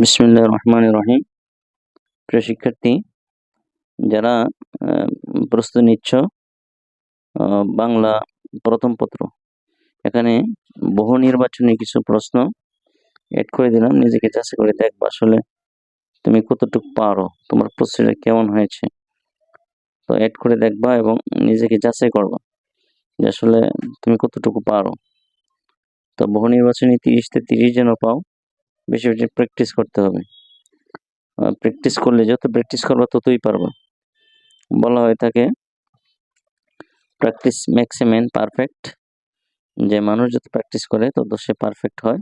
বিসমুল্লাহ রহমান রহিম। প্রিয় শিক্ষার্থী, যারা প্রস্তুতি নিচ্ছ বাংলা প্রথম পত্র, এখানে বহু নির্বাচনী কিছু প্রশ্ন এড করে দিলাম, নিজেকে যাচাই করে দেখবা আসলে তুমি কতটুকু পারো, তোমার প্রস্তুতিটা কেমন হয়েছে। তো এড করে দেখবা এবং নিজেকে যাচাই করবা যে আসলে তুমি কতটুকু পারো। তো বহু নির্বাচনী তিরিশতে তিরিশ যেন পাও বেশি বেশি প্র্যাকটিস করতে হবে। প্র্যাকটিস করলে যত প্র্যাকটিস করবা ততই পারবা। বলা হয়ে থাকে প্র্যাকটিস মেক্স এ পারফেক্ট যে মানুষ যত প্র্যাকটিস করে, তত সে পারফেক্ট হয়।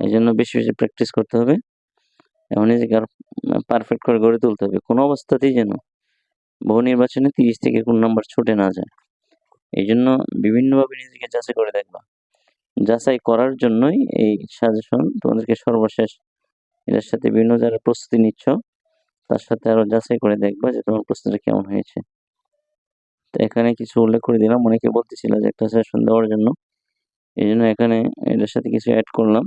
এই জন্য বেশি বেশি প্র্যাকটিস করতে হবে। এবং নিজেকে আর পারফেক্ট করে গড়ে তুলতে হবে। কোনো অবস্থাতেই যেন বহু নির্বাচনে তিরিশ থেকে কোন নাম্বার ছুটে না যায়। এই জন্য বিভিন্নভাবে নিজেকে যাচাই করে দেখবা। যাচাই করার জন্যই এই সাজেশন তোমাদেরকে সর্বশেষ এটার সাথে বিভিন্ন যারা প্রস্তুতি নিচ্ছ, তার সাথে আরও যাচাই করে দেখবা যে তোমার প্রস্তুতি কেমন হয়েছে। তো এখানে কিছু উল্লেখ করে দিলাম, অনেকে বলতেছিল যে একটা সেশন দেওয়ার জন্য। এই জন্য এখানে এটার সাথে কিছু অ্যাড করলাম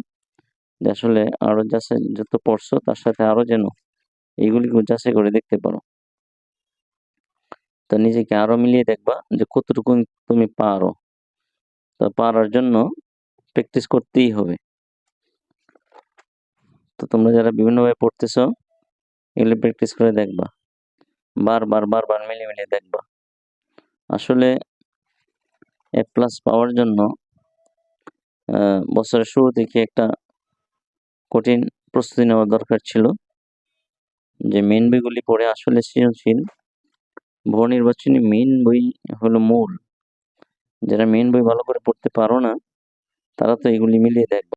যে আসলে আরও যাচাই যত পড়ছো, তার সাথে আরও যেন এইগুলি যাচাই করে দেখতে পারো। তো নিজেকে আরও মিলিয়ে দেখবা যে কতটুকু তুমি পারো। তো পারার জন্য প্র্যাকটিস করতেই হবে। তো তোমরা যারা বিভিন্নভাবে পড়তেছো, এগুলি প্র্যাকটিস করে দেখবা। বারবার বারবার মিলিয়ে মিলিয়ে দেখবা। আসলে এ প্লাস পাওয়ার জন্য বছরের শুরু থেকে একটা কঠিন প্রস্তুতি নেওয়া দরকার ছিল। যে মেন বইগুলি পড়ে আসলে সৃজনশীল বহু মেন বই হলো মূল। যারা মেন বই ভালো করে পড়তে পারো না তারা তো এগুলি মিলিয়ে দেখবে